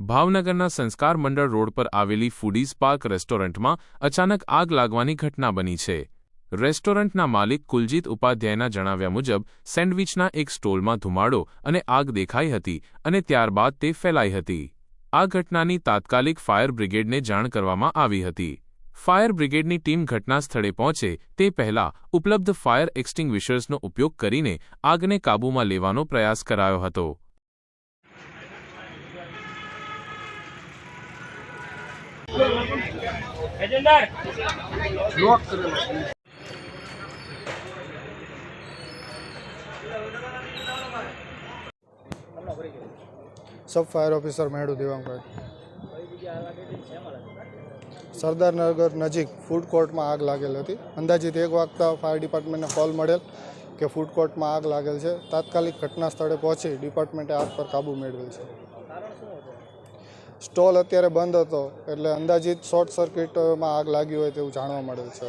ભાવનગરના સંસ્કાર મંડળ રોડ પર આવેલી ફૂડીઝ પાર્ક રેસ્ટોરન્ટમાં અચાનક આગ લાગવાની ઘટના બની છે. રેસ્ટોરન્ટના માલિક કુલજીત ઉપાધ્યાયના જણાવ્યા મુજબ, સેન્ડવિચના એક સ્ટોલમાં ધુમાડો અને આગ દેખાઈ હતી અને ત્યારબાદ તે ફેલાઈ હતી. આ ઘટનાની તાત્કાલિક ફાયર બ્રિગેડને જાણ કરવામાં આવી હતી. ફાયર બ્રિગેડની ટીમ ઘટના સ્થળે પહોંચે તે પહેલા ઉપલબ્ધ ફાયર એક્સટિંગ્વિશર્સનો ઉપયોગ કરીને આગને કાબૂમાં લેવાનો પ્રયાસ કરાયો હતો. સબ ફાયર ઓફિસર મેળુ દેવાંગભાઈ. સરદારનગર નજીક ફૂડ કોર્ટમાં આગ લાગેલ હતી. અંદાજિત એક વાગતા ફાયર ડિપાર્ટમેન્ટને કોલ મળેલ કે ફૂડ કોર્ટમાં આગ લાગેલ છે. તાત્કાલિક ઘટના સ્થળે પહોંચી ડિપાર્ટમેન્ટે આગ પર કાબૂ મેળવેલ છે. સ્ટોલ અત્યારે બંધ હતો, એટલે અંદાજિત શોર્ટ સર્કિટમાં આગ લાગી હોય તેવું જાણવા મળેલ છે.